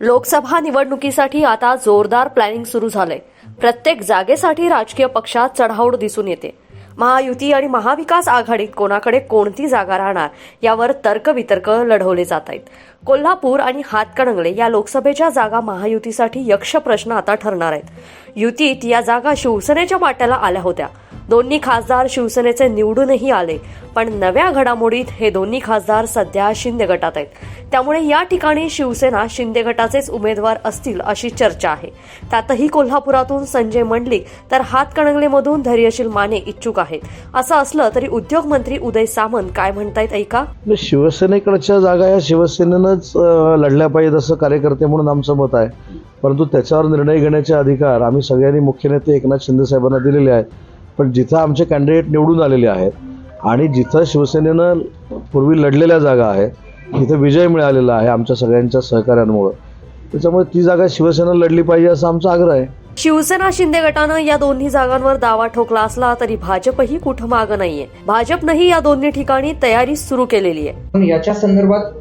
लोकसभा निवडणुकीसाठी आता जोरदार प्लॅनिंग सुरू झालंय. प्रत्येक जागेसाठी राजकीय पक्षात चढाओढ दिसून येते. महायुती आणि महाविकास आघाडीत कोणाकडे कोणती जागा राहणार यावर तर्कवितर्क लढवले जात आहेत कोल्हापूर आणि हातकणंगले या लोकसभेच्या जागा महायुतीसाठी यक्ष प्रश्न आता ठरणार आहेत. युतीत या जागा शिवसेनेच्या वाट्याला आल्या होत्या. दोन्ही खासदार शिवसेनेचे निवडूनही आले. पण नव्या घडामोडीत हे दोन्ही खासदार सध्या शिंदे गटात आहेत. त्यामुळे या ठिकाणी शिवसेना शिंदे गटाचेच उमेदवार असतील अशी चर्चा आहे. त्यातही कोल्हापुरातून संजय मंडलिक तर हातकणंगलेमधून धैर्यशील माने इच्छुक आहेत. असं असलं तरी उद्योगमंत्री उदय सामंत काय म्हणतायत ऐका? शिवसेनेकडच्या जागा या शिवसेनेनंच लढल्या पाहिजेत असं कार्यकर्ते म्हणून आमचं मत आहे. परंतु त्याच्यावर निर्णय घेण्याचे अधिकार आम्ही सगळ्यांनी मुख्य नेते एकनाथ शिंदे साहेबांना दिलेले आहेत. पण जिथं आमचे कॅन्डिडेट निवडून आलेले आहेत आणि जिथं शिवसेनेनं पूर्वी लढलेल्या जागा आहेत तिथं विजय मिळालेला आहे आमच्या सगळ्यांच्या सहकार्यांमुळं त्याच्यामुळे ती जागा शिवसेना लढली पाहिजे असा आमचा आग्रह आहे. शिवसेना शिंदे गटानं या दोन्ही जागांवर दावा ठोकला असला तरी भाजपही कुठं मागं नाहीये. भाजपनंही या दोन्ही ठिकाणी तयारी सुरू केलेली आहे. पण याच्या संदर्भात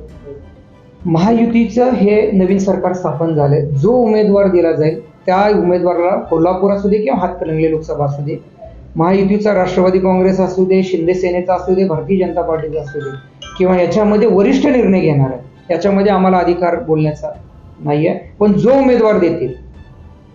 महायुतीचं हे नवीन सरकार स्थापन झालंय. जो उमेदवार दिला जाईल त्या उमेदवाराला कोल्हापूर असू दे किंवा हातकणंगले लोकसभा असू दे महायुतीचा राष्ट्रवादी काँग्रेस असू दे शिंदे सेनेचा असू दे भारतीय जनता पार्टीचा असू दे किंवा याच्यामध्ये वरिष्ठ निर्णय घेणार आहे याच्यामध्ये आम्हाला अधिकार बोलण्याचा नाही आहे पण जो उमेदवार देतील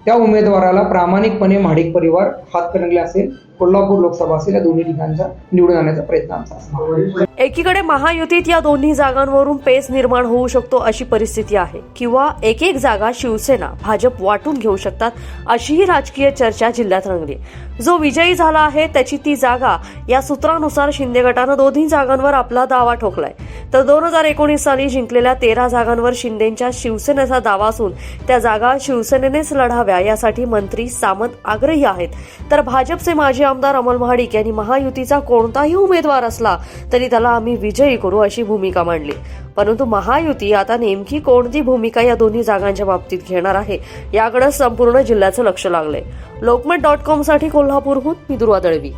त्या उमेदवाराला प्रामाणिकपणे महाडिक परिवार हातकणंगले असेल कोल्हापूर लोकसभा असेल या दोन्ही ठिकाणचा निवडून आणण्याचा प्रयत्न आमचा असणार. एकीकडे महायुतीत या दोन्ही जागांवरून पेच निर्माण होऊ शकतो अशी परिस्थिती आहे किंवा एक एक जागा शिवसेना भाजप वाटून घेऊ शकतात अशीही राजकीय चर्चा जिल्ह्यात रंगली. जो विजयी झाला आहे त्याची ती जागा या सूत्रानुसार शिंदे गटानं दोन्ही जागांवर आपला दावा ठोकलाय. तर दोन हजार एकोणीस साली जिंकलेल्या तेरा जागांवर शिंदेच्या शिवसेनेचा दावा असून त्या जागा शिवसेनेनेच लढाव्या यासाठी मंत्री सामंत आग्रही आहेत. तर भाजपचे माजी आमदार अमोल महाडिक यांनी महायुतीचा कोणताही उमेदवार असला तरी त्याला आम्ही विजयी करू अशी भूमिका मांडली. परंतु महायुती आता नेमकी कोणती भूमिका या दोन्ही जागांच्या बाबतीत घेणार आहे याकडे संपूर्ण जिल्ह्याचं लक्ष लागले लोकमत डॉट कॉमसाठी कोल्हापूरहून मी दुर्वा दळवी.